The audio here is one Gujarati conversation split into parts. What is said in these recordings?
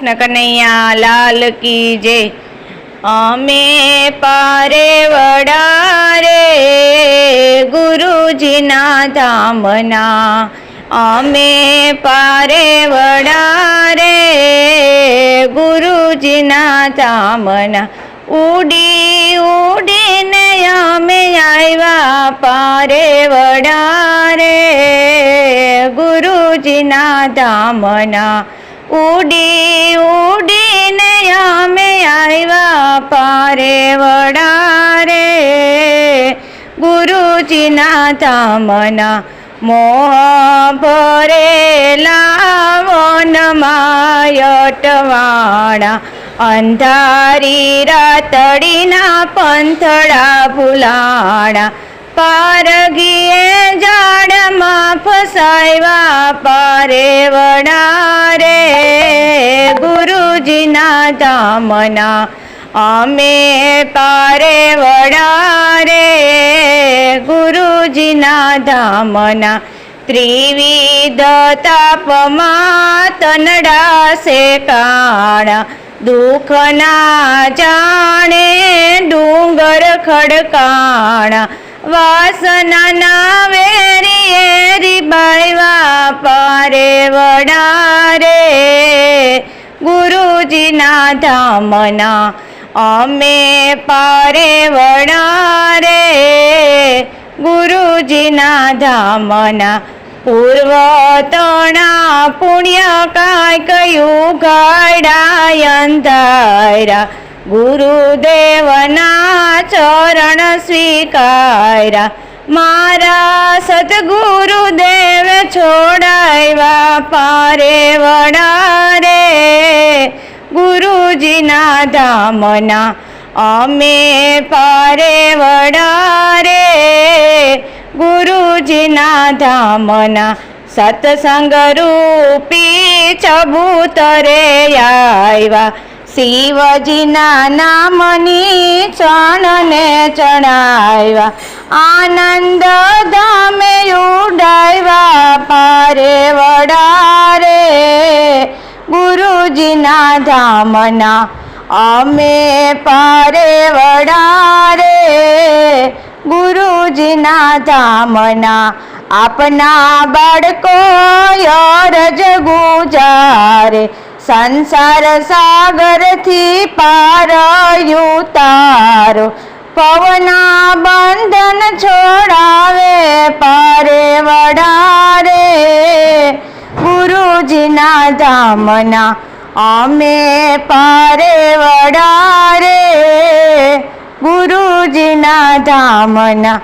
કનૈયા લાલ કી જય અમે પારે વડા રે ગુરુજીના ધામના અમે પારે વડા રે ગુરુજીના ધામના ઉડી ઉડીને અમે આવ્યા પારે વડા રે ગુરુજીના ધામના ઉડી ઉડીને અમે આવ્યા પારે વડા રે ગુરુજીના તામના મોહ ભરેલા વનમાં અટવાણા અંધારી રાતડીના પંથળા ભૂલાણા. પારગીએ ઝાડમાં ફસાયવા પારે વડારે ગુરુજીના દામના અમે પારે વડારે ગુરુજીના ધામના ત્રિવિધ તાપમાં તનડા સે કાણા. દુઃખના જાણે ડુંગર ખડકાણા. વાસનાના વેરીએ રીબાવ્યા પારે વડારે. ગુરુજીના ધામના અમે પારે વડારે. ગુરુજીના ધામના પૂર્વ તણા પુણ્ય કાય કયું ઘડાય અંધારા. ગુરુદેવના ચરણ સ્વીકાર્યા. મારા સદગુરુદેવ છોડાવ્યા પારે વડારે ગુરુજીના ધામના અમે પારે વડારે ગુરુજીના ધામના સત્સંગ રૂપી ચબૂતરે આવ્યા. શિવજીના નામની ચણને ચણાવ્યા આનંદ ધામે ઉડાવ્યા પારે વડારે. ગુરુજીના ધામના અમે પારે વડારે. ગુરુજીના ધામના આપના બાળકો યરજ ગુજારે. સંસાર સાગરથી પાર તારો. પવના બંધન છોડાવે, પારે વડારે ગુરુજીના ધામના, અમે પારે વડારે ગુરુજીના ધામના,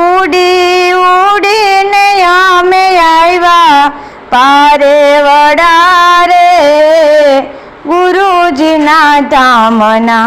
ઉડી ઉડીને અમે આવ્યા, પારે વડા રે ગુરુજીના ધામના